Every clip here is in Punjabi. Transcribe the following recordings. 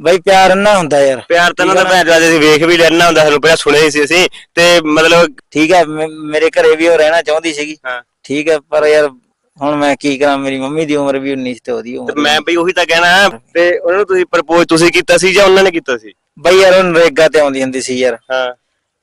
ਬਈ ਪਿਆਰ ਨਾ ਹੁੰਦਾ ਯਾਰ। ਪਿਆਰ ਤਾਂ ਉਹਨਾਂ ਦਾ ਭੈਣ ਜਦ ਅਸੀਂ ਵੇਖ ਵੀ ਲੈਣਾ ਹੁੰਦਾ ਸਾਨੂੰ ਪਹਿਲਾਂ ਸੁਣਿਆ ਹੀ ਸੀ ਅਸੀਂ ਤੇ ਮਤਲਬ ਠੀਕ ਹੈ ਮ- ਮੇਰੇ ਘਰੇ ਵੀ ਉਹ ਰਹਿਣਾ ਚਾਹੁੰਦੀ ਸੀਗੀ। ਹਾਂ। ਠੀਕ ਹੈ ਪਰ ਯਾਰ ਹੁਣ ਮੈਂ ਕੀ ਕਰਾਂ ਮੇਰੀ ਮੰਮੀ ਦੀ ਉਮਰ ਵੀ 19 ਤੇ ਉਹਦੀ ਤੇ ਉਮਰ ਮੈਂ ਬਈ ਉਹੀ ਤਾਂ ਕਹਿਣਾ ਤੇ ਉਹਨਾਂ ਨੂੰ ਤੁਸੀਂ ਪ੍ਰਪੋਜ਼ ਤੁਸੀਂ ਕੀਤਾ ਸੀ ਜਾਂ ਉਹਨਾਂ ਨੇ ਕੀਤਾ ਸੀ? ਬਈ ਯਾਰ ਉਹ ਨਰੇਗਾ ਤੇ ਆਉਂਦੀ ਹੁੰਦੀ ਸੀ ਯਾਰ। ਹਾਂ।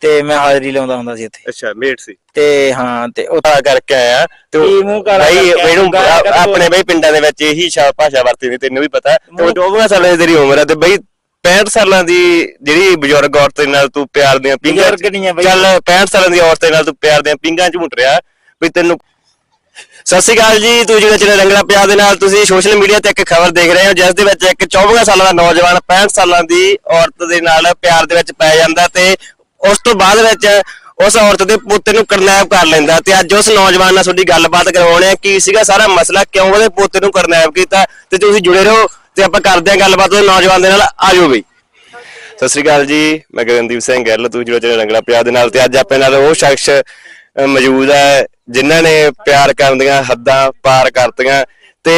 ਤੇ ਮੈਂ ਹਾਜ਼ਰੀ ਲਾਉਂਦਾ ਹੁੰਦਾ ਸੀ ਉੱਥੇ ਅੱਛਾ ਮੇਟ ਸੀ। ਤੇ ਹਾਂ ਤੇ ਉਹ ਤਾਂ ਕਰਕੇ ਆਇਆ। ਤੇ ਉਹ- ਮੂੰਹ ਕਾਲਾ ਬਈ ਕਰਕੇ ਆਇਆ? ਆਪਣੇ ਬਈ ਪਿੰਡਾਂ ਦੇ ਵਿੱਚ ਇਹੀ ਸ਼ਾ ਭਾਸ਼ਾ ਵਰਤੀ ਦੀ ਤੈਨੂੰ ਵੀ ਪਤਾ ਤੇ ਉਹ 24 ਸਾਲਾਂ ਦੀ ਤੇਰੀ ਉਮਰ ਹੈ ਤੇ ਬਈ 65 ਸਾਲਾਂ ਦੀ ਜਿਹੜੀ ਬਜ਼ੁਰਗ ਔਰਤ ਦੇ ਨਾਲ ਤੂੰ ਪਿਆਰ ਦੀਆਂ ਪਿੰਗਾਂ ਬਜ਼ੁਰਗ ਨਹੀਂ ਹੈ ਬਈ। ਚੱਲ 65 ਸਾਲਾਂ ਦੀ ਔਰਤ ਦੇ ਨਾਲ ਤੂੰ ਪਿਆਰ ਦੀਆਂ ਪਿੰਗਾਂ ਝੂਟ ਰਿਹਾ। ਵੀ ਤੈਨੂੰ ਸਤਿ ਸ਼੍ਰੀ ਅਕਾਲ ਜੀ ਤੂੰ ਜਿਹੜਾ ਚਲੇ ਰੰਗਲਾ ਪਿਆਰ ਦੇ ਨਾਲ ਤੁਸੀਂ ਸੋਸ਼ਲ ਮੀਡੀਆ ਤੇ ਇੱਕ ਖਬਰ ਦੇਖ ਰਹੇ ਹੋ ਜਿਸ ਦੇ ਵਿੱਚ ਇੱਕ 24 ਸਾਲਾਂ ਦਾ ਨੌਜਵਾਨ 65 ਸਾਲਾਂ ਦੀ ਔਰਤ ਦੇ ਨਾਲ ਪਿਆਰ ਦੇ ਵਿੱਚ ਪੈ ਜਾਂਦਾ ਤੇ ਉਸ ਤੋਂ ਬਾਅਦ ਵਿੱਚ ਉਸ ਔਰਤ ਦੇ ਪੋਤੇ ਨੂੰ ਕਿਡਨੈਪ ਕਰ ਲੈਂਦਾ ਤੇ ਅੱਜ ਉਸ ਨੌਜਵਾਨ ਨਾਲ ਤੁਹਾਡੀ ਗੱਲਬਾਤ ਕਰਵਾਉਣੇ ਆ, ਕੀ ਸੀਗਾ ਸਾਰਾ ਮਸਲਾ? ਕਿਉਂ ਉਹਦੇ ਪੋਤੇ ਨੂੰ ਕਿਡਨੈਪ ਕੀਤਾ? ਤੇ ਤੁਸੀਂ ਜੁੜੇ ਰਹੋ ਤੇ ਆਪਾਂ ਕਰਦੇ ਹਾਂ ਗੱਲਬਾਤ, ਉਹ ਨੌਜਵਾਨ ਦੇ ਨਾਲ ਆਜੋ ਬਈ। ਸਤਿ ਸ੍ਰੀ ਅਕਾਲ ਜੀ, ਮੈਂ ਗਗਨਦੀਪ ਸਿੰਘ ਗਿੱਲ, ਤੂੰ ਜਿਹੜਾ ਚਲੇ ਰੰਗਲਾ ਪਿਆਰ ਦੇ ਨਾਲ ਤੇ ਅੱਜ ਆਪਣੇ ਨਾਲ ਉਹ ਸ਼ਖਸ ਮੌਜੂਦ ਹੈ, ਜਿਨ੍ਹਾਂ ਨੇ ਪਿਆਰ ਕਰਨ ਦੀਆਂ ਹੱਦਾਂ ਪਾਰ ਕਰਤੀਆਂ ਤੇ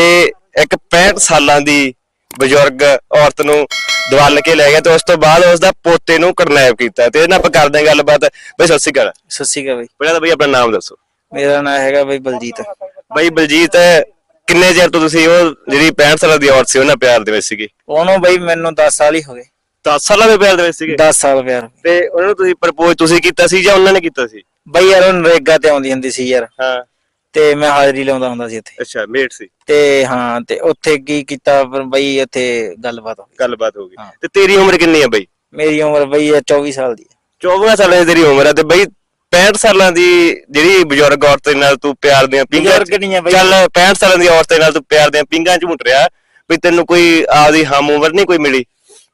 ਇੱਕ 65 ਸਾਲਾਂ ਦੀ ਬਜ਼ੁਰਗ ਔਰਤ ਨੂੰ ਦਵਲ ਕੇ ਲੈ ਗਿਆ ਤੇ ਉਸ ਤੋਂ ਬਾਅਦ ਉਸ ਦਾ ਪੋਤੇ ਨੂੰ ਕਿਡਨੈਪ ਕੀਤਾ ਤੇ ਇਹਨਾਂ ਆਪਾਂ ਕਰਦੇ ਹਾਂ ਗੱਲਬਾਤ। ਬਈ ਸਤਿ ਸ੍ਰੀ ਅਕਾਲ। ਸਤਿ ਸ਼੍ਰੀ ਅਕਾਲ ਬਈ। ਪਹਿਲਾਂ ਤਾਂ ਬਈ ਆਪਣਾ ਨਾਮ ਦੱਸੋ। ਮੇਰਾ ਨਾਮ ਹੈਗਾ ਬਈ ਬਲਜੀਤ। ਬਈ ਬਲਜੀਤ ਕਿੰਨੇ ਚਿਰ ਤੋਂ ਤੁਸੀਂ ਉਹ ਜਿਹੜੀ 65 ਸਾਲਾਂ ਦੀ ਔਰਤ ਸੀ ਉਹਨਾਂ ਪਿਆਰ ਦੇ ਵਿੱਚ ਸੀਗੇ? ਉਹਨੂੰ ਬਈ ਮੈਨੂੰ 10 ਸਾਲ ਹੀ ਹੋ ਗਏ। 10 ਸਾਲਾਂ ਦੇ ਪਿਆਰ ਦੇ ਵਿੱਚ ਸੀਗੇ? 10 ਸਾਲ ਪਿਆਰ। ਤੇ ਉਹਨਾਂ ਨੂੰ ਤੁਸੀਂ ਪ੍ਰਪੋਜ਼ ਤੁਸੀਂ ਕੀਤਾ ਸੀ ਜਾਂ ਉਹਨਾਂ ਨੇ ਕੀਤਾ ਸੀ? ਬਈ ਯਾਰ ਉਹ ਨਰੇਗਾ ਤੇ ਆਉਂਦੀ ਹੁੰਦੀ ਸੀ ਯਾਰ। ਹਾਂ। ਤੇ ਮੈਂ ਹਾਜ਼ਰੀ ਲਾਉਂਦਾ ਹੁੰਦਾ ਸੀ ਉੱਥੇ ਅੱਛਾ ਮੇਟ ਸੀ। ਤੇ ਹਾਂ ਤੇ ਉੱਥੇ ਕੀ ਕੀਤਾ ਫਿਰ ਬਈ ਉੱਥੇ ਗੱਲਬਾਤ ਹੋ ਗਈ। ਗੱਲਬਾਤ ਹੋ ਗਈ। ਹਾਂ। ਤੇ ਤੇਰੀ ਉਮਰ ਕਿੰਨੀ ਹੈ ਬਈ? ਮੇਰੀ ਉਮਰ ਬਈ ਹੈ 24 ਸਾਲ ਦੀ ਹੈ 24 ਸਾਲਾਂ ਦੀ ਤੇਰੀ ਉਮਰ ਹੈ ਤੇ ਬਈ 65 ਸਾਲਾਂ ਦੀ ਜਿਹੜੀ ਬਜ਼ੁਰਗ ਔਰਤ ਦੇ ਨਾਲ ਤੂੰ ਪਿਆਰ ਦੀਆਂ ਪਿੰਗਾਂ ਬਜ਼ੁਰਗ ਨਹੀਂ ਹੈ ਬਈ। ਚੱਲ 65 ਸਾਲਾਂ ਦੀ ਔਰਤ ਦੇ ਨਾਲ ਤੂੰ ਪਿਆਰ ਦੀਆਂ ਪਿੰਗਾਂ ਝੂਟ ਰਿਹਾ ਵੀ ਤੈਨੂੰ ਕੋਈ ਆਪਦੀ ਹਮ ਉਮਰ ਨਹੀਂ ਕੋਈ ਮਿਲੀ?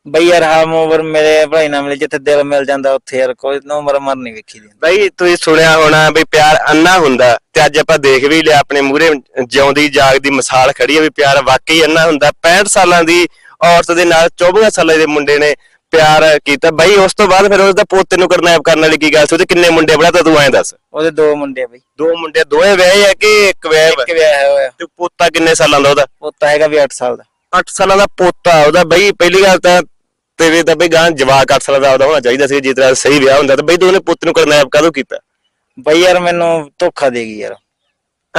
ਬਈ ਯਾਰ ਹਮ ਉਮਰ ਮੇਰੇ ਭਾਈ ਨਾਲ ਮਿਲੇ ਜਿੱਥੇ ਦਿਲ ਮਿਲ ਜਾਂਦਾ ਉੱਥੇ ਯਾਰ ਕੋਈ ਨਾ ਉਮਰ ਮਰ ਨਹੀਂ ਵੇਖੀ ਦੀ। ਬਈ ਤੁਸੀਂ ਸੁਣਿਆ ਹੋਣਾ ਵੀ ਪਿਆਰ ਅੰਨਾ ਹੁੰਦਾ ਤੇ ਅੱਜ ਆਪਾਂ ਦੇਖ ਵੀ ਲਿਆ ਆਪਣੇ ਮੂਹਰੇ ਜਿਉਂਦੀ ਜਾਗਦੀ ਮਿਸਾਲ ਖੜੀ ਹੈ ਵੀ ਪਿਆਰ ਵਾਕਈ ਅੰਨਾ ਹੁੰਦਾ। 65 ਸਾਲਾਂ ਦੀ ਔਰਤ ਦੇ ਨਾਲ 24 ਸਾਲਾਂ ਦੇ ਮੁੰਡੇ ਨੇ ਪਿਆਰ ਕੀਤਾ। ਬਈ ਉਸ ਤੋਂ ਬਾਅਦ ਫਿਰ ਉਸ ਦਾ ਪੋਤੇ ਨੂੰ ਕਿਡਨੈਪ ਕਰਨ ਵਾਲੀ ਕੀ ਗੱਲ ਸੀ? ਉਹਦੇ ਕਿੰਨੇ ਮੁੰਡੇ ਬੜਾ ਤਾਂ ਤੂੰ ਐਂ ਦੱਸ? ਉਹਦੇ ਦੋ ਮੁੰਡੇ ਬਈ। ਦੋ ਮੁੰਡੇ ਦੋਵੇਂ ਵਿਆਹੇ ਆ ਕਿ ਇੱਕ ਵਿਆਹ ਇੱਕ ਵਿਆਹ ਹੋਇਆ ਤੇ ਪੋਤਾ ਕਿੰਨੇ ਸਾਲਾਂ ਦਾ ਉਹਦਾ? ਪੁੱਤ ਹੈਗਾ ਵੀ 8 ਸਾਲ ਦਾ। 8 ਸਾਲਾਂ ਦਾ ਪੋਤਾ ਉਹਦਾ। ਬਈ ਪਹਿਲੀ ਗੱਲ ਤਾਂ ਤੇਰੇ ਤਾਂ ਬਈ ਗਾਂ ਜਵਾਕ 8 ਸਾਲਾਂ ਦਾ ਉਹਦਾ ਹੋਣਾ ਚਾਹੀਦਾ ਸੀ ਜੇ ਤੇਰਾ ਸਹੀ ਵਿਆਹ ਹੁੰਦਾ ਤਾਂ ਬਈ ਤੂੰ ਉਹਨੇ ਪੁੱਤ ਨੂੰ ਕਿਡਨੈਪ ਕਾਹਦੋਂ ਕੀਤਾ? ਬਈ ਯਾਰ ਮੈਨੂੰ ਧੋਖਾ ਦੇ ਗਈ ਯਾਰ।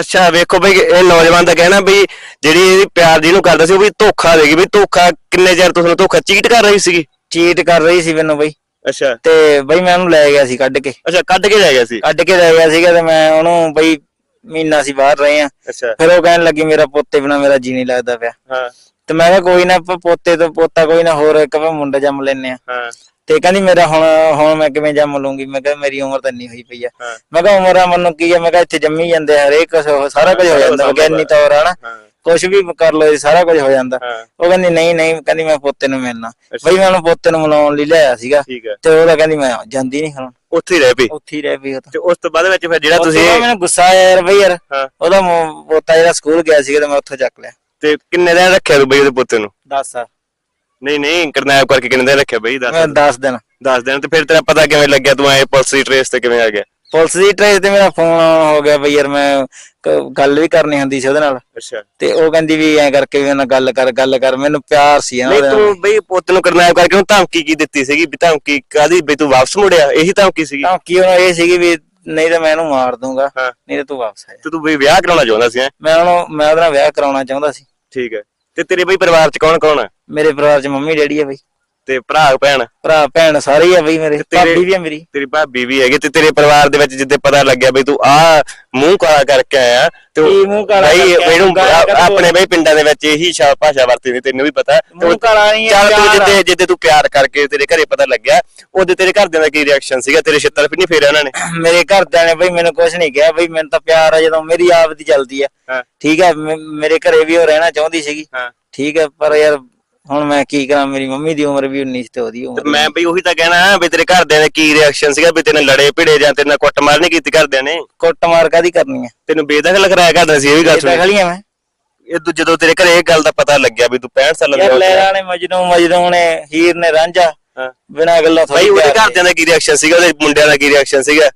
ਅੱਛਾ ਵੇਖੋ ਬਈ ਇਹ ਨੌਜਵਾਨ ਦਾ ਕਹਿਣਾ ਬਈ ਜਿਹੜੀ ਇਹਦੀ ਪਿਆਰ ਜਿਹਨੂੰ ਕਰਦਾ ਸੀ ਉਹ ਵੀ ਧੋਖਾ ਦੇਗੀ ਬਈ ਧੋਖਾ ਕਿੰਨੇ ਚਿਰ ਤੋਂ ਤੁਹਾਨੂੰ ਧੋਖਾ ਚੀਟ ਕਰ ਰਹੀ ਸੀਗੀ? ਚੀਟ ਕਰ ਰਹੀ ਸੀ ਮੈਨੂੰ ਬਈ। ਅੱਛਾ। ਤੇ ਬਈ ਮੈਂ ਉਹਨੂੰ ਲੈ ਗਿਆ ਸੀ ਕੱਢ ਕੇ। ਅੱਛਾ ਕੱਢ ਕੇ ਲੈ ਗਿਆ ਸੀ? ਕੱਢ ਕੇ ਲੈ ਗਿਆ ਸੀਗਾ ਤੇ ਮੈਂ ਉਹਨੂੰ ਬਈ ਮਹੀਨਾ ਸੀ ਬਾਹਰ ਰਹੇ ਆ। ਅੱਛਾ। ਫਿਰ ਉਹ ਕਹਿਣ ਲੱਗੀ ਮੇਰਾ ਪੋਤੇ ਬਿਨਾ ਮੇਰਾ ਜੀ ਨਹੀਂ ਲੱਗਦਾ ਪਿਆ। ਹਾਂ। ਤੇ ਮੈਂ ਕਿਹਾ ਕੋਈ ਨਾ ਆਪਾਂ ਪੋਤੇ ਤੋਂ ਪੋਤਾ ਕੋਈ ਨਾ ਹੋਰ ਇੱਕ ਵਾਰ ਮੁੰਡਾ ਜੰਮ ਲੈਨੇ ਆ ਹਾਂ। ਤੇ ਕਹਿੰਦੀ ਮੇਰਾ ਹੁਣ ਹੁਣ ਮੈਂ ਕਿਵੇਂ ਜੰਮ ਲੂੰਗੀ ਮੈਂ ਕਿਹਾ ਮੇਰੀ ਉਮਰ ਤਾਂ ਨਹੀਂ ਹੋਈ ਪਈ ਆ। ਹਾਂ। ਮੈਂ ਕਿਹਾ ਉਮਰਾਂ ਮੈਨੂੰ ਕੀ ਆ? ਮੈਂ ਕਿਹਾ ਇੱਥੇ ਜੰਮੀ ਜਾਂਦੇ ਆ ਹਰੇਕ ਕੁਛ ਹੋ- ਸਾਰਾ ਕੁਝ ਹੋ ਜਾਂਦਾ ਵਿਗਿਆਨੀ ਤੌਰ ਆ ਨਾ। ਹਾਂ। ਕੁਝ ਵੀ ਕਰ ਲੋ ਜੀ ਸਾਰਾ ਕੁਝ ਹੋ ਜਾਂਦਾ। ਹਾਂ। ਉਹ ਕਹਿੰਦੀ ਨਹੀਂ ਨਹੀਂ ਕਹਿੰਦੀ ਮੈਂ ਪੋਤੇ ਨੂੰ ਮਿਲਣਾ। ਬਈ ਮੈਂ ਉਹਨੂੰ ਪੋਤੇ ਨੂੰ ਮਿਲਾਉਣ ਲਈ ਲਿਆਇਆ ਸੀਗਾ। ਠੀਕ ਹੈ ਤੇ ਉਹਦਾ ਕਹਿੰਦੀ ਮੈਂ ਜਾਂਦੀ ਨਹੀਂ ਹੁਣ। ਉੱਥੇ ਹੀ ਰਹਿ ਪਈ। ਉੱਥੇ ਹੀ ਰਹਿ ਪਈ ਉਹ ਤਾਂ। ਤੇ ਉਸ ਤੋਂ ਬਾਅਦ ਵਿੱਚ ਫਿਰ ਜਿਹੜਾ ਤੋਂ ਤੁਸੀਂ ਬਾਅਦ ਮੈਨੂੰ ਗੁੱਸਾ ਆਇਆ ਯਾਰ ਬਈ ਯਾਰ ਹਾਂ। ਉਹਦਾ ਮੋ- ਪੋਤਾ ਜਿਹੜਾ ਸਕੂਲ ਗਿਆ ਸੀਗਾ ਤੇ ਮੈਂ ਉੱਥੋਂ ਚੱਕ ਲਿਆ। ਤੇ ਕਿੰਨੇ ਦਿਨ ਰੱਖਿਆ ਤੂੰ ਬਈ ਉਹਦੇ ਪੁੱਤ ਨੂੰ? 10 ਸਾਲ ਨਹੀਂ ਨਹੀਂ ਕਿਡਨੈਪ ਕਰਕੇ ਕਿੰਨੇ ਦਿਨ ਰੱਖਿਆ ਬਈ? ਦੱਸ ਮੈਂ 10 ਦਿਨ। ਦੱਸ ਦਿਨ ਤੇ ਫਿਰ ਤੇਰਾ ਪਤਾ ਕਿਵੇਂ ਲੱਗਿਆ ਤੂੰ ਐ ਪੁਲਿਸ ਦੀ ਟ੍ਰੇਸ ਤੇ ਕਿਵੇਂ ਆ ਗਿਆ? ਪੁਲਿਸ ਦੀ ਟ੍ਰੇਸ ਤੇ ਮੇਰਾ ਫੋਨ ਹੋ ਗਿਆ ਬਈ ਯਾਰ ਮੈਂ ਕ- ਗੱਲ ਵੀ ਕਰਨੀ ਹੁੰਦੀ ਸੀ ਉਹਦੇ ਨਾਲ। ਅੱਛਾ। ਤੇ ਉਹ ਕਹਿੰਦੀ ਵੀ ਐਂ ਕਰਕੇ ਵੀ ਉਹਨਾਂ ਗੱਲ ਕਰ ਗੱਲ ਕਰ ਮੈਨੂੰ ਪਿਆਰ ਸੀ ਨਾ ਨਹੀਂ ਉਹਦੇ ਨਾਲ। ਤੂੰ ਬਈ ਪੁੱਤ ਨੂੰ ਕਿਡਨੈਪ ਕਰਕੇ ਉਹਨੂੰ ਧਮਕੀ ਕੀ ਦਿੱਤੀ ਸੀਗੀ? ਵੀ ਧਮਕੀ ਕਾਦੀ ਵੀ ਤੂੰ ਵਾਪਸ ਮੁੜਿਆ? ਇਹੀ ਧਮਕੀ ਸੀਗੀ? ਧਮਕੀ ਉਹਨੂੰ ਇਹ ਸੀਗੀ ਵੀ ਨਹੀਂ ਤਾਂ ਮੈਂ ਇਹਨੂੰ ਮਾਰ ਦੂੰਗਾ ਹਾਂ। ਨਹੀਂ ਤਾਂ ਤੂੰ ਵਾਪਸ ਆ ਜਾ। ਤੇ ਤੂੰ ਬਈ ਵਿਆਹ ਕਰਾਉਣਾ ਚਾਹੁੰਦਾ ਸੀ ਹੈਂ? ਮੈਂ ਉਹਨੂੰ ਮੈਂ ਉਹਦੇ ਨਾਲ ਵਿਆਹ ਕਰਾਉਣਾ ਚਾਹੁੰਦਾ ਸੀ। ਠੀਕ ਹੈ। ਤੇ ਤੇਰੇ ਬਈ ਪਰਿਵਾਰ ਚ ਕੌਣ ਕੌਣ ਆ? ਮੇਰੇ ਪਰਿਵਾਰ 'ਚ ਮੰਮੀ ਡੈਡੀ ਆ ਬਈ। ਤੇ ਭਰਾ ਭੈਣ? ਭਰਾ ਭੈਣ ਸਾਰੇ ਹੀ ਆ ਬਈ ਮੇਰੇ। ਤੇਰੇ- ਭਾਬੀ ਵੀ ਆ ਮੇਰੀ। ਤੇਰੀ ਭਾਬੀ ਵੀ ਹੈਗੀ ਤੇ ਤੇਰੇ ਪਰਿਵਾਰ ਦੇ ਵਿੱਚ ਜਿੱਦੇ ਪਤਾ ਲੱਗਿਆ ਬਈ ਤੂੰ ਆ ਮੂੰਹ ਕਾਲਾ ਕਰਕੇ ਆਇਆ ਤੇ ਉਹ- ਕੀ ਮੂੰਹ ਕਾਲਾ ਬਈ ਕਰਕੇ ਆਇਆ? ਇਹਨੂੰ ਗਾਲਾਂ ਕੱਢ ਆਪਣੇ ਬਈ ਪਿੰਡਾਂ ਦੇ ਵਿੱਚ ਇਹੀ ਸ਼ਾ ਭਾਸ਼ਾ ਵਰਤੀ ਦੀ ਤੈਨੂੰ ਵੀ ਪਤਾ। ਤੇ ਮੂੰਹ ਕਾਲਾ ਨਹੀਂ ਚੱਲ ਤੂੰ ਪਿਆਰ ਆ। ਜਿੱਦੇ ਜਿੱਦੇ ਤੂੰ ਪਿਆਰ ਕਰਕੇ ਤੇਰੇ ਘਰੇ ਪਤਾ ਲੱਗਿਆ ਉਹਦੇ ਤੇਰੇ ਘਰਦਿਆਂ ਦਾ ਕੀ ਰਿਐਕਸ਼ਨ ਸੀਗਾ? ਤੇਰੇ ਛਿੱਤਰ ਵੀ ਨਹੀਂ ਫੇਰਿਆ ਉਹਨਾਂ ਨੇ? ਮੇਰੇ ਘਰਦਿਆਂ ਨੇ ਬਈ ਮੈਨੂੰ ਕੁਝ ਨਹੀਂ ਕਿਹਾ। ਬਈ ਮੈਨੂੰ ਤਾਂ ਪਿਆਰ ਆ ਜਦੋਂ ਮੇਰੀ ਆਪ ਦੀ ਚੱਲਦੀ ਆ। ਹਾਂ। ਠੀਕ ਮ- ਮੇਰੇ ਘਰੇ ਵੀ ਉਹ ਰਹਿਣਾ ਚਾਹੁੰਦੀ ਸੀਗੀ। ਹਾਂ। ਠੀਕ ਹੈ ਪਰ ਯਾਰ ਹੁਣ ਮੈਂ ਕੀ ਕਰਾਂ ਮੇਰੀ ਮੰਮੀ ਦੀ ਉਮਰ ਵੀ 19 ਤੇ ਉਹਦੀ ਤੇ ਉਮਰ ਮੈਂ ਬਈ ਉਹੀ ਤਾਂ ਕਹਿਣਾ ਵੀ ਤੇਰੇ ਘਰਦਿਆਂ ਦਾ ਕੀ ਰਿਐਕਸ਼ਨ ਸੀਗਾ ਵੀ ਤੇਰੇ ਨਾਲ ਲੜੇ ਭਿੜੇ ਜਾਂ ਤੇਰੇ ਨਾਲ ਕੁੱਟਮਾਰ ਨਹੀਂ ਕੀਤੀ ਘਰਦਿਆਂ ਨੇ? ਕੁੱਟਮਾਰ ਕਾਦੀ ਕਰਨੀ ਆ? ਤੈਨੂੰ ਬੇਦਖਲ ਕਰਾਇਆ ਕਰਦਾ ਸੀ ਇਹ ਵੀ ਗੱਲ ਇਹ ਤਾਂ ਸੁਣੀ ਖਲੀਆਂ ਮੈਂ। ਇਹ ਦੂ- ਜਦੋਂ ਤੇਰੇ ਘਰੇ ਇਹ ਗੱਲ ਦਾ ਪਤਾ ਲੱਗਿਆ ਵੀ ਤੂੰ 65 ਸਾਲਾਂ ਦਾ ਹੋ ਗਿਆ ਲੈਲਾ ਨੇ ਮਜਨੂ ਮਜਨੂ ਨੇ ਹੀਰ ਨੇ ਰਾਂਝਾ ਹਾਂ। ਬਿਨਾਂ ਗੱਲਾਂ ਭਾਈ ਉਹਦੇ ਘਰਦਿਆਂ ਦਾ ਕੀ ਰਿਐਕਸ਼ਨ ਸੀਗਾ? ਉਹਦੇ ਮੁੰਡਿਆਂ ਦਾ ਕੀ ਰਿਐਕਸ਼ਨ ਸੀਗਾ?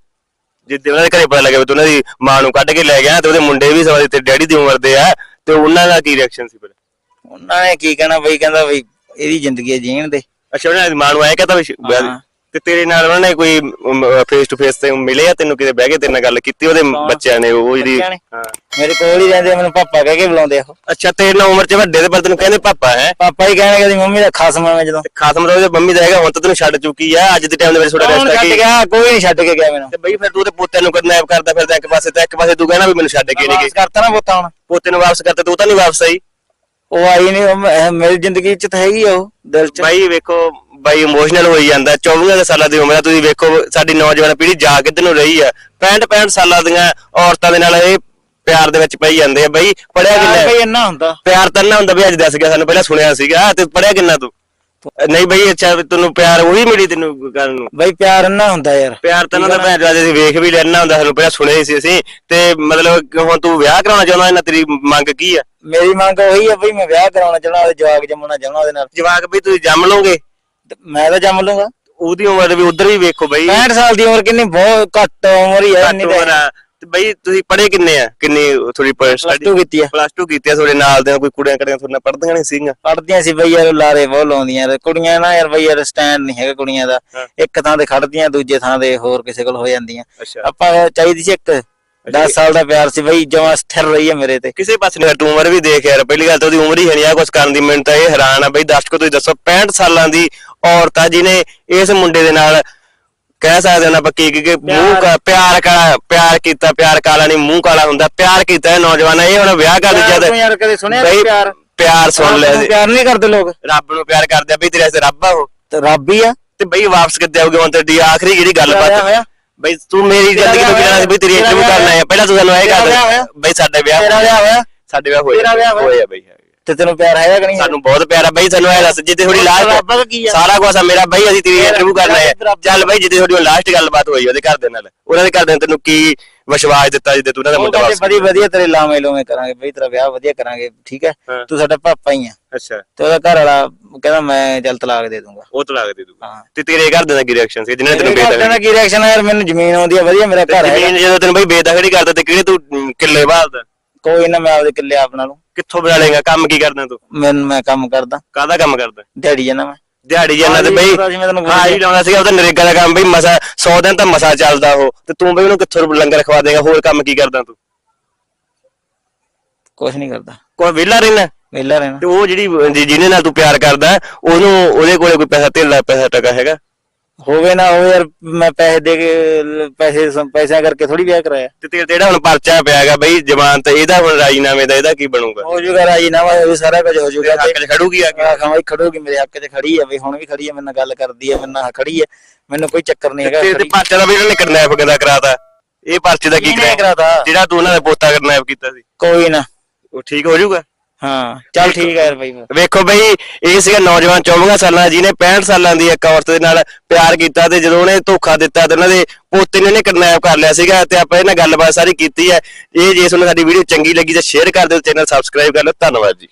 ਜਿੱਦੇ ਉਹਨਾਂ ਦੇ ਘਰੇ ਪਤਾ ਲੱਗਿਆ ਵੀ ਤੂੰ ਉਹਨਾਂ ਦੀ ਮਾਂ ਨੂੰ ਕੱਢ ਕੇ ਲੈ ਗਿਆ ਤੇ ਉਹਦੇ ਮੁੰਡੇ ਵੀ ਸਵਾਦੀ ਤੇ ਡੈਡੀ ਦੀ ਉਮਰ ਦੇ ਆ ਤੇ ਉਹਨਾਂ ਦਾ ਕੀ ਰਿਐਕਸ਼ਨ ਸੀ ਫਿਰ? ਉਹਨਾਂ ਨੇ ਕੀ ਕਹਿਣਾ ਬਈ ਕਹਿੰਦਾ ਬਈ ਇਹਦੀ ਜ਼ਿੰਦਗੀ ਜੀਣ ਦੇ। ਅੱਛਾ ਉਹਨਾਂ ਦੀ ਮਾਂ ਨੂੰ ਆਇਆ ਕਹਤਾ ਵੀ ਸ਼- ਵਿਆਹ ਦੀ- ਹਾਂ। ਤੇ ਤੇਰੇ ਨਾਲ ਉਹਨਾਂ ਨੇ ਕੋਈ ਫੇਸ ਟੂ ਫੇਸ ਤੇ ਮਿਲੇ ਆ ਤੈਨੂੰ ਕਿਤੇ ਬਹਿ ਕੇ ਤੇਰੇ ਨਾਲ ਗੱਲ ਕੀਤੀ ਉਹਦੇ ਬੱਚਿਆਂ ਨੇ ਉਹ ਜਿਹੜੀ ਬੱਚਿਆਂ ਨੇ? ਹਾਂ। ਮੇਰੇ ਕੋਲ ਹੀ ਰਹਿੰਦੇ ਆ, ਮੈਨੂੰ ਪਾਪਾ ਕਹਿ ਕੇ ਬੁਲਾਉਂਦੇ ਆ ਉਹ। ਅੱਛਾ ਤੇਰੇ ਨਾਲ ਉਮਰ ਚ ਵੱਡੇ ਤੇ ਪਰ ਤੈਨੂੰ ਕਹਿੰਦੇ ਪਾਪਾ ਹੈ। ਪਾਪਾ ਹੀ ਕਹਿਣਗੇ ਦੀ ਮੰਮੀ ਦਾ ਖਾਸ ਮੈਂ ਜਦੋਂ। ਖਾਤਮ ਦਾ ਉਹਦੇ ਮੰਮੀ ਦਾ ਹੈਗਾ ਹੁਣ ਤਾਂ ਤੈਨੂੰ ਛੱਡ ਚੁੱਕੀ ਆ ਅੱਜ ਦੇ ਟਾਈਮ ਦੇ ਵਿੱਚ ਥੋੜਾ ਕੌਣ ਕੀ? ਗਿਆ? ਕੋਈ ਨਹੀਂ ਛੱਡ ਕੇ ਗਿਆ ਮੈਨੂੰ। ਤੇ ਬਈ ਫਿਰ ਤੂੰ ਤੇ ਪੋਤੇ ਨੂੰ ਕਿਡਨੈਪ ਕਰਦਾ ਫਿਰਦਾ ਇੱਕ ਪਾਸੇ ਤੇ ਇੱਕ ਪਾਸੇ ਤੂੰ ਕਹਿਣਾ ਵੀ ਮੈਨੂੰ ਛੱਡ ਕੇ ਨਹੀਂ ਗਏ ਵਾਪਸ ਕਰਤਾ ਨਾ ਪੁੱਤ ਹੁਣ। ਪੋਤੇ ਨੂੰ ਵਾਪਸ ਕਰਤਾ ਤੂੰ ਤਾਂ ਨਹੀਂ ਵਾਪਸ ਆਈ। ਉਹ ਆਈ ਨਹੀਂ ਉਹ ਮੇਰੀ ਜ਼ਿੰਦਗੀ ਚ ਤਾਂ ਹੈਗੀ ਆ ਉਹ ਦਿਲ ਚ। ਬਾਈ ਵੇਖੋ ਬਾਈ ਇਮੋਸ਼ਨਲ ਹੋਈ ਜਾਂਦਾ 24 ਕੁ ਸਾਲਾਂ ਦੀ ਉਮਰ ਆ ਤੁਸੀਂ ਵੇਖੋ ਸਾਡੀ ਨੌਜਵਾਨ ਪੀੜ੍ਹੀ ਜਾ ਕਿੱਧਰ ਨੂੰ ਰਹੀ ਆ? 65 65 ਸਾਲਾਂ ਦੀਆਂ ਔਰਤਾਂ ਦੇ ਨਾਲ ਇਹ ਪਿਆਰ ਦੇ ਵਿੱਚ ਪਈ ਜਾਂਦੇ ਆ। ਬਾਈ ਪੜਿਆ ਕਿੰਨਾ? ਬਈ ਇੰਨਾ ਹੁੰਦਾ। ਪਿਆਰ ਤਾਂ ਨਾ ਹੁੰਦਾ ਵੀ ਅੱਜ ਦੱਸ ਗਿਆ ਸਾਨੂੰ ਪਹਿਲਾਂ ਸੁਣਿਆ ਸੀਗਾ। ਤੇ ਪੜਿਆ ਕਿੰਨਾ ਤੂੰ? ਨਹੀਂ ਬਈ ਅੱਛਾ ਤੈਨੂੰ ਪਿਆਰ ਉਹੀ ਮਿਲੀ ਤੈਨੂੰ ਕਰਨ ਨੂੰ? ਬਈ ਪਿਆਰ ਇੰਨਾ ਹੁੰਦਾ ਯਾਰ। ਪਿਆਰ ਤਾਂ ਨਾ ਭੈਣ ਚੋਦ ਅਸੀਂ ਵੇਖ ਵੀ ਲੈਣਾ ਹੁੰਦਾ ਸਾਨੂੰ ਪਹਿਲਾਂ ਸੁਣਿਆ ਸੀ ਅਸੀਂ। ਤੇ ਮਤਲਬ ਹੁਣ ਤੂੰ ਵਿਆਹ ਕਰਾਉਣਾ ਚਾਹੁੰਦਾ ਇਹਨਾਂ ਤੇਰੀ ਮੰਗ ਕੀ ਆ? ਮੇਰੀ ਮੰਗ ਉਹੀ ਆ ਬਈ ਮੈਂ ਵਿਆਹ ਕਰਾਉਣਾ ਚਾਹਣਾ ਉਹਦੇ ਜਵਾਕ ਜੰਮਣਾ ਚਾਹਣਾ ਉਹਦੇ ਨਾਲ। ਜਵਾਕ ਵੀ ਤੁਸੀਂ ਜੰਮ ਲਓਗੇ? ਤੇ ਮੈਂ ਤਾਂ ਜੰਮ ਲੂੰਗਾ ਉਹਦੀ ਉਮਰ ਵੀ ਉਧਰ ਵੀ ਵੇਖੋ ਬਈ। 65 ਸਾਲ ਦੀ ਉਮਰ ਕਿੰਨੀ ਬਹੁਤ ਘੱਟ ਉਮਰ ਹੀ ਹੈ ਘੱਟ ਇੰਨੀ ਉਮਰ ਆ। ਤੇ ਬਈ ਤੁਸੀਂ ਪੜ੍ਹੇ ਕਿੰਨੇ ਆ? ਕਿੰਨੀ ਥੋੜੀ ਪਲੱਸ ਸਟੱਡੀ 2 ਕੀਤੀ ਆ। ਪਲੱਸ 2 ਕੀਤੀ ਆ ਤੁਹਾਡੇ ਨਾਲ ਦੇ ਕੋਈ ਕੁੜੀਆਂ ਕੜੀਆਂ ਤੁਹਾਡੇ ਨਾਲ ਪੜ੍ਹਦੀਆਂ ਨਹੀਂ ਸੀਗੀਆਂ? ਪੜਦੀਆਂ ਸੀ ਬਈ ਯਾਰ ਲਾਰੇ ਬਹੁਤ ਲਾਉਂਦੀਆਂ ਯਾਰ ਕੁੜੀਆਂ ਨਾ ਯਾਰ ਬਈ ਯਾਰ ਸਟੈਂਡ ਨਹੀਂ ਹੈਗਾ ਕੁੜੀਆਂ ਦਾ। ਹਾਂ। ਇੱਕ ਥਾਂ ਤੇ ਖੜਦੀਆਂ ਦੂਜੇ ਥਾਂ ਤੇ ਹੋਰ ਕਿਸੇ ਕੋਲ ਹੋ ਜਾਂਦੀਆਂ। ਅੱਛਾ। ਆਪਾਂ ਚਾਹੀਦੀ ਸੀ ਇੱਕ। 10 ਸਾਲ ਦਾ ਪਿਆਰ ਸੀ ਬਈ ਜਮਾ ਸਥਿਰ ਰਹੀ ਹੈ ਮੇਰੇ ਤੇ। ਕਿਸੇ ਪਾਸੇ ਨਹੀਂ ਉਮਰ ਵੀ ਦੇਖ ਯਾਰ ਪਹਿਲੀ ਗੱਲ ਤਾਂ ਉਹਦੀ ਉਮਰ ਹੀ ਹੈ ਨਹੀਂ ਆ ਕੁਝ ਕਰਨ ਦੀ ਮੈਨੂੰ ਤਾਂ ਇਹ ਹੈਰਾਨ ਆ ਬਈ ਦਰਸ਼ਕੋ ਤੁਸੀਂ ਦੱਸੋ 65 ਸਾਲਾਂ ਦੀ ਔਰਤ ਆ ਜਿਹਨੇ ਇਸ ਮੁੰਡੇ ਦੇ ਨਾਲ ਕਹਿ ਸਕਦੇ ਹਾਂ ਨਾ ਆਪਾਂ ਕੀ ਕੀ ਕਿ ਮੂੰਹ ਕਾ ਪਿਆਰ ਕਾਲਾ ਪਿਆਰ ਕੀਤਾ ਪਿਆਰ ਕਾਲਾ ਨਹੀਂ ਮੂੰਹ ਕਾਲਾ ਹੁੰਦਾ ਪਿਆਰ ਕੀਤਾ ਇਹ ਨੌਜਵਾਨ ਇਹ ਹੁਣ ਵਿਆਹ ਕਰ ਦਿੱਤਾ ਤੂੰ ਯਾਰ ਕਦੇ ਸੁਣਿਆ ਪਿਆਰ? ਪਿਆਰ ਸੁਣ ਲੈ ਪਿਆਰ ਨਹੀਂ ਕਰਦੇ ਲੋਕ। ਰੱਬ ਨੂੰ ਪਿਆਰ ਕਰਦੇ ਆ ਬਈ ਤੇਰੇ ਵਾਸਤੇ ਰੱਬ ਆ ਉਹ। ਤੇ ਰੱਬ ਹੀ ਆ। ਤੇ ਬਈ ਵਾਪਸ ਕਿੱਥੇ ਆਉਗੇ ਹੁਣ ਤੇਰੀ ਆਖਰੀ ਜਿਹੜੀ ਗੱਲਬਾਤ ਹੋਇਆ? ਬਈ ਤੂੰ ਮੇਰੀ ਜ਼ਿੰਦਗੀ ਤੋਂ ਵਿਆਹ ਕਿਹਨਾਂ ਬਈ ਤੇਰੀ ਇੰਟਰਵਿਊ ਕਰਨਾ ਹੈ। ਪਹਿਲਾਂ ਤੂੰ ਸਾਨੂੰ ਇਹ ਵਿਆਹ ਹੋਇਆ? ਬਈ ਸਾਡੇ ਵਿਆਹ ਤੇਰਾ ਵਿਆਹ ਹੋਇਆ ਸਾਡੇ ਵਿਆਹ ਹੋਇਆ ਤੇਰਾ ਵਿਆਹ ਹੋਇਆ? ਹੋਇਆ ਬਈ ਤੇ ਤੈਨੂੰ ਪਿਆਰ ਹੈਗਾ ਕਿ ਨਹੀਂ ਸਾਨੂੰ ਬਹੁਤ ਪਿਆਰਾ ਬਈ ਸਾਨੂੰ ਇਹ ਦੱਸ ਜਿੱਤੇ ਥੋੜੀ ਲਾਸਟ ਦਾ ਕੀ ਆ? ਸਾਰਾ ਕੁਝ ਮੇਰਾ ਬਈ ਅਸੀਂ ਤੇਰੀ ਇੰਟਰਵਿਊ ਕਰਨਾ ਹੈ ਚੱਲ ਬਈ ਜਿੱਤੇ ਤੁਹਾਡੀ ਲਾਸਟ ਗੱਲਬਾਤ ਹੋਈ ਉਹਦੇ ਘਰ ਦੇ ਨਾਲ। ਉਹਨਾਂ ਦੇ ਘਰ ਦੇ ਤੈਨੂੰ ਕੀ ਵਿਸ਼ਵਾਸ ਦਿੱਤਾ ਜਿੱਤੇ ਤੂੰ ਉਹਨਾਂ ਦਾ ਮੁੰਡਾ ਵਾਪਸ ਵਧੀਆ ਵਧੀਆ ਤੇਰੇ ਲਾਵੇਂ ਲੋਵੇਂ ਕਰਾਂਗੇ ਬਈ ਤੇਰਾ ਵਿਆਹ ਵਧੀਆ ਕਰਾਂਗੇ ਠੀਕ ਹੈ। ਤੂੰ ਸਾਡਾ ਪਾਪਾ ਹੀ ਆ। ਅੱਛਾ। ਤੇ ਉਹਦਾ ਘਰ ਵਾਲਾ ਕਹਿੰਦਾ ਮੈਂ ਚੱਲ ਤਲਾਕ ਦੇ ਦੂੰਗਾ। ਉਹ ਤਲਾਕ ਦੇ ਦੂਗਾ। ਤੇ ਤੇਰੇ ਘਰ ਦੇ ਦਾ ਕੀ ਰਿਐਕਸ਼ਨ ਸੀ ਜਿਹਨੇ ਤੈਨੂੰ ਬੇਦਖਲ ਦਾ ਕੀ ਰਿਐਕਸ਼ਨ ਆ? ਯਾਰ ਮੈਨੂੰ ਜ਼ਮੀਨ ਆਉਂਦੀ ਆ ਵਧੀਆ ਮੇਰਾ ਘਰ ਹੈ ਜ਼ਮੀਨ ਜਦੋਂ ਤੈਨੂੰ ਬਈ ਬੇਦਖਲੀ ਕਰਦਾ ਤੇ ਕਿਹੜੇ ਤੂੰ ਕਿੱਲੇ ਭਾਲਦਾ? ਕੋਈ ਨਾ ਮੈਂ ਆਪਦੇ ਕਿੱਲੇ ਆਪ ਨਾਲੋਂ। ਕਿੱਥੋਂ ਬਣਾ ਲੇਗਾ ਕੰਮ ਕੀ ਕਰਦਾ ਤੂੰ? ਮੈਨੂੰ ਮੈਂ ਕੰਮ ਕਰਦਾ। ਕਾਹਦਾ ਕੰਮ ਕਰਦਾ? ਦਿਹਾੜੀ ਜਾਣਾ ਮੈਂ। ਦਿਹਾੜੀ ਜਾਂਦਾ ਤੇ ਬਈ ਮੈਂ ਹਾਂ ਹੀ ਲਾਉਂਦਾ ਸੀਗਾ ਉਹ ਤਾਂ ਨਰੇਗਾ ਦਾ ਕੰਮ ਬਈ ਮਸਾ 100 ਦਿਨ ਤਾਂ ਮਸਾ ਚੱਲਦਾ ਉਹ। ਤੇ ਤੂੰ ਬਈ ਉਹਨੂੰ ਕਿੱਥੋਂ ਲੰਗਰ ਖਵਾ ਦੇਗਾ? ਹੋਰ ਕੰਮ ਕੀ ਕਰਦਾ ਤੂੰ? ਕੁਝ ਨਹੀਂ ਕਰਦਾ। ਕੋਈ ਵਿਹਲਾ ਰਹਿਣਾ ਵਿਹਲਾ ਰਹਿਣਾ ਤੇ ਉਹ ਜਿਹੜੀ ਜਿਹਨੇ ਨਾਲ ਤੂੰ ਪਿਆਰ ਕਰਦਾ ਉਹਨੂੰ ਉਹਦੇ ਕੋਲੇ ਕੋਈ ਪੈਸਾ ਧੇਲਾ ਪੈਸਾ ਟਕਾ ਹੈਗਾ? ਹੋਵੇ ਨਾ ਹੋਵੇ ਯਾਰ ਮੈਂ ਪੈਸੇ ਦੇ ਕੇ ਪੈਸੇ ਪੈਸਿਆਂ ਕਰਕੇ ਥੋੜੀ ਵਿਆਹ ਕਰਾਇਆ। ਤੇ ਤੇਰੇ ਤੇ ਜਿਹੜਾ ਹੁਣ ਪਰਚਾ ਪਿਆ ਹੈਗਾ ਬਈ ਜ਼ਮਾਨਤ ਇਹਦਾ ਹੁਣ ਰਾਜੀਨਾਮੇ ਦਾ ਇਹਦਾ ਕੀ ਬਣੂਗਾ? ਹੋ ਜੂਗਾ ਰਾਜੀ ਨਾ ਉਹ ਸਾਰਾ ਕੁਝ ਹੋ ਜੂਗਾ। ਹੱਕ 'ਚ ਖੜੂਗੀ ਆ ਕੇ? ਆ ਖਾਂ ਖੜੋਗੀ ਮੇਰੇ ਹੱਕ 'ਚ ਖੜੀ ਆ ਬਈ ਹੁਣ ਵੀ ਖੜੀ ਆ ਮੇਰੇ ਨਾਲ ਗੱਲ ਕਰਦੀ ਆ ਮੇਰੇ ਨਾਲ ਖੜੀ ਆ। ਮੈਨੂੰ ਕੋਈ ਚੱਕਰ ਨਹੀਂ ਹੈਗਾ ਤੇ ਪਰਚਾ ਦਾ ਵੀ ਇਹਨਾਂ ਕਿਡਨੈਪ ਕਿਦਾ ਕਰਾਤਾ। ਇਹ ਪਰਚੇ ਦਾ ਕੀ ਕਰਾਤਾ। ਜਿਹੜਾ ਤੂੰ ਉਹਨਾਂ ਦਾ ਪੋਤਾ ਕਿਡਨੈਪ ਕੀਤਾ ਸੀ। ਕੋਈ ਨਾ। ਉਹ ਠੀਕ ਹੋ ਜਾਊਗਾ ਹਾਂ। ਚੱਲ ਠੀਕ ਯਾਰ ਬਈ ਫਿਰ। ਵੇਖੋ ਬਈ ਇਹ ਸੀਗਾ ਨੌਜਵਾਨ 24 ਸਾਲਾਂ ਦਾ ਜਿਹਨੇ 65 ਸਾਲਾਂ ਦੀ ਇੱਕ ਔਰਤ ਦੇ ਨਾਲ ਪਿਆਰ ਕੀਤਾ ਤੇ ਜਦੋਂ ਉਹਨੇ ਧੋਖਾ ਦਿੱਤਾ ਤੇ ਉਹਨਾਂ ਦੇ ਪੋਤੇ ਨੇ ਉਹਨੇ ਕਿਡਨੈਪ ਕਰ ਲਿਆ ਸੀਗਾ ਤੇ ਆਪਾਂ ਇਹਨਾਂ ਗੱਲਬਾਤ ਸਾਰੀ ਕੀਤੀ ਹੈ। ਇਹ ਜੇ ਤੁਹਾਨੂੰ ਸਾਡੀ ਵੀਡੀਓ ਚੰਗੀ ਲੱਗੀ ਤਾਂ ਸ਼ੇਅਰ ਕਰ ਦਿਓ ਚੈਨਲ ਸਬਸਕ੍ਰਾਈਬ ਕਰ ਲਓ। ਧੰਨਵਾਦ ਜੀ।